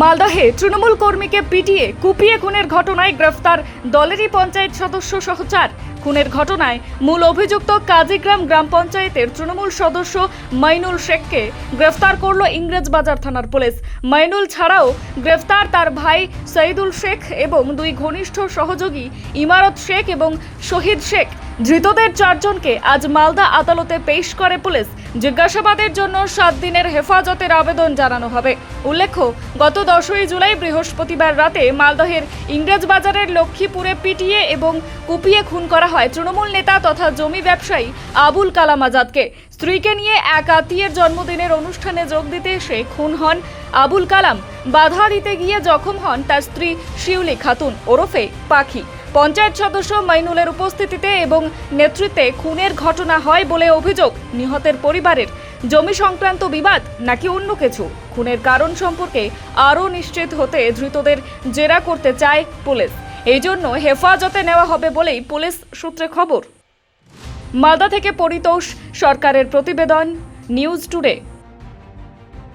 মালদহে তৃণমূল কর্মীকে পিটিয়ে কুপিয়ে খুনের ঘটনায় গ্রেফতার দলেরই পঞ্চায়েত সদস্য সহ চার খুনের ঘটনায় মূল অভিযুক্ত কাজীগ্রাম গ্রাম পঞ্চায়েতের তৃণমূল সদস্য মাইনুল শেখকে গ্রেফতার করল ইংরেজবাজার থানার পুলিশ। মাইনুল ছাড়াও গ্রেফতার তার ভাই সঈদুল শেখ এবং দুই ঘনিষ্ঠ সহযোগী ইমারত শেখ এবং শহীদ শেখ। ধৃতদের চারজনকে আজ মালদা আদালতে পেশ করে পুলিশ। জিজ্ঞাসাবাদের জন্য সাত দিনের হেফাজতের আবেদন জানানো হবে। উল্লেখ্য, গত দশই জুলাই বৃহস্পতিবার রাতে মালদহের ইংরেজবাজারের লক্ষ্মীপুরে পিটিয়ে এবং কুপিয়ে খুন করা হয় তৃণমূল নেতা তথা জমি ব্যবসায়ী আবুল কালাম আজাদকে। স্ত্রীকে নিয়ে এক আত্মীয়ের জন্মদিনের অনুষ্ঠানে যোগ দিতে এসে খুন হন আবুল কালাম। বাধা দিতে গিয়ে জখম হন তার স্ত্রী শিউলি খাতুন ওরফে পাখি। পঞ্চায়েত সদস্য মাইনুলের উপস্থিতিতে এবং নেতৃত্বে খুনের ঘটনা হয় বলে অভিযোগ নিহতের পরিবারের। জমি সংক্রান্ত বিবাদ নাকি অন্য কিছু? খুনের কারণ সম্পর্কে আরও নিশ্চিত হতে ধৃতদের জেরা করতে চায় পুলিশ। এই জন্য হেফাজতে নেওয়া হবে বলেই পুলিশ সূত্রে খবর। মালদা থেকে পরিতোষ, সরকারের প্রতিবেদন, নিউজ টুডে।